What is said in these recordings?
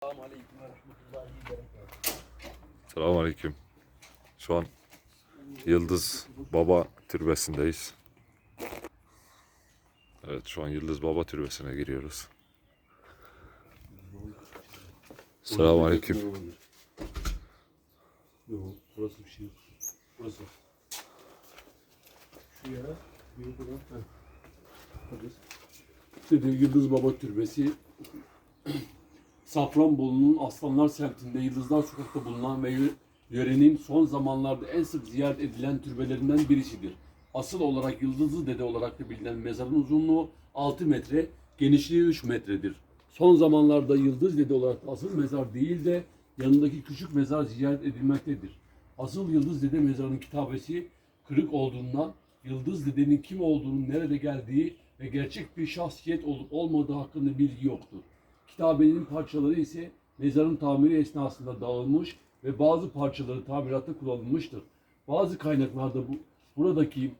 Selamünaleyküm ve rahmetullahi. Şu an Yıldız Baba Türbesi'ndeyiz. Evet şu an Yıldız Baba Türbesi'ne giriyoruz. Selamünaleyküm. Yok, burası bir şey yok. Burası. Şu yere büyük olan. Heh. Yıldız Baba Türbesi Safranbolu'nun Aslanlar semtinde Yıldızlar Sokak'ta bulunan ve yö- yörenin son zamanlarda en sık ziyaret edilen türbelerinden birisidir. Asıl olarak Yıldızlı Dede olarak da bilinen mezarın uzunluğu 6 metre, genişliği 3 metredir. Son zamanlarda Yıldız Dede olarak asıl mezar değil de yanındaki küçük mezar ziyaret edilmektedir. Asıl Yıldız Dede mezarının kitabesi kırık olduğundan Yıldız Dede'nin kim olduğunu, nerede geldiği ve gerçek bir şahsiyet olup olmadığı hakkında bilgi yoktur. Kitabenin parçaları ise mezarın tamiri esnasında dağılmış ve bazı parçaları tamiratta kullanılmıştır. Bazı kaynaklarda bu, buradaki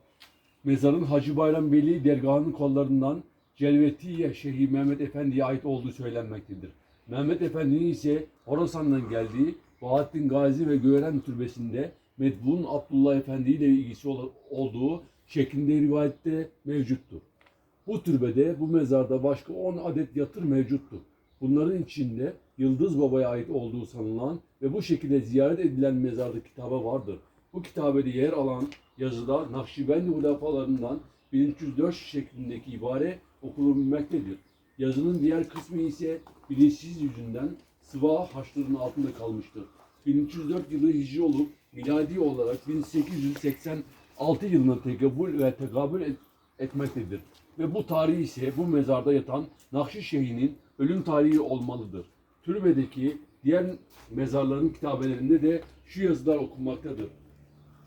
mezarın Hacı Bayram Veli dergahının kollarından Celvetiye Şeyhi Mehmet Efendi'ye ait olduğu söylenmektedir. Mehmet Efendi'nin ise Horasan'dan geldiği Bahattin Gazi ve Göğeren Türbesi'nde Medbun Abdullah Efendi ile ilgisi ol- olduğu şeklinde rivayette mevcuttur. Bu türbede, bu mezarda başka 10 adet yatır mevcuttur. Bunların içinde Yıldız Baba'ya ait olduğu sanılan ve bu şekilde ziyaret edilen mezarda kitaba vardır. Bu kitabede yer alan yazıda Nakşibendi hulafalarından 1304 şeklindeki ibare okunulmektedir. Yazının diğer kısmı ise bilinçsiz yüzünden sıva haçlarının altında kalmıştır. 1304 yılı hicri olup miladi olarak 1886 yılına tekabül ve tekabül et- etmektedir. Ve bu tarih ise bu mezarda yatan Nakşi Şeyh'inin ölüm tarihi olmalıdır. Türbedeki diğer mezarların kitabelerinde de şu yazılar okunmaktadır.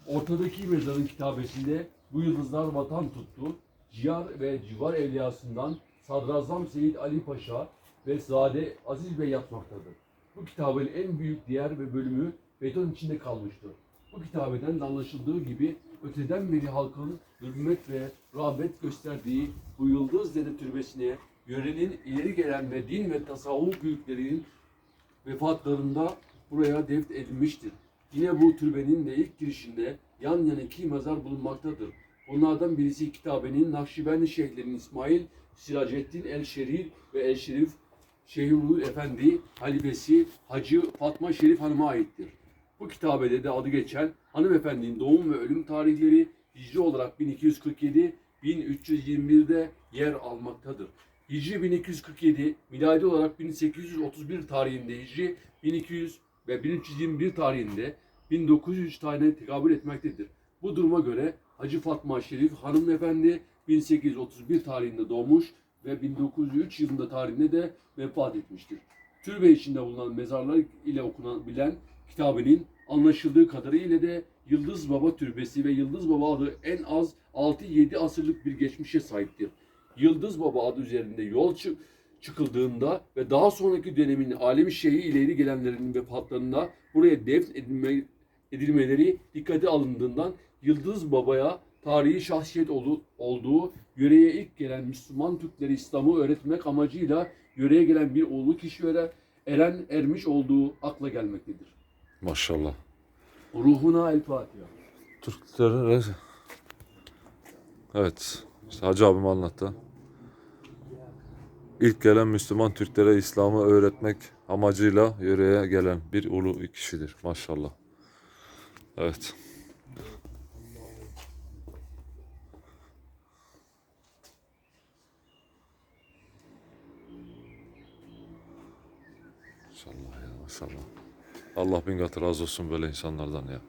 Ortadaki mezarın kitabesinde bu yıldızlar vatan tuttu. Ciyar ve civar evliyasından Sadrazam Seyyid Ali Paşa ve Zade Aziz Bey yatmaktadır. Bu kitabenin en büyük diğer ve bölümü beton içinde kalmıştır. Bu kitabeden de anlaşıldığı gibi öteden beri halkın hürmet ve rağbet gösterdiği bu Yıldız Dede Türbesi'ne yörenin ileri gelen ve din ve tasavvuf büyüklerinin vefatlarında buraya defn edilmiştir. Yine bu türbenin de ilk girişinde yan yana iki mezar bulunmaktadır. Bunlardan birisi kitabenin Nakşibendi Şeyhlerinin İsmail Siracettin El Şerif ve El Şerif Şehirul Efendi halifesi Hacı Fatma Şerif Hanım'a aittir. Bu kitabede de adı geçen hanımefendinin doğum ve ölüm tarihleri hicri olarak 1247 1321'de yer almaktadır. Hicri 1247, miladi olarak 1831 tarihinde Hicri 1200 ve 1321 tarihinde 1903 tane tekabül etmektedir. Bu duruma göre Hacı Fatma Şerif hanımefendi 1831 tarihinde doğmuş ve 1903 yılında tarihinde de vefat etmiştir. Türbe içinde bulunan mezarlar ile okunan bilen kitabının anlaşıldığı kadarıyla de Yıldız Baba Türbesi ve Yıldız Baba adı en az 6-7 asırlık bir geçmişe sahiptir. Yıldız Baba adı üzerinde yol çı- çıkıldığında ve daha sonraki dönemin alemi şeyhi ileri gelenlerin vefatlarında buraya defn edilme, edilmeleri dikkate alındığından Yıldız Baba'ya tarihi şahsiyet olduğu yöreye ilk gelen Müslüman Türkleri İslam'ı öğretmek amacıyla yöreye gelen bir oğlu kişilere eren ermiş olduğu akla gelmektedir. Maşallah. Ruhuna el Fatiha. Türklere Evet. işte Hacı abim anlattı. İlk gelen Müslüman Türklere İslam'ı öğretmek amacıyla yöreye gelen bir ulu kişidir. Maşallah. Evet. Maşallah ya maşallah. Allah bin kat razı olsun böyle insanlardan ya.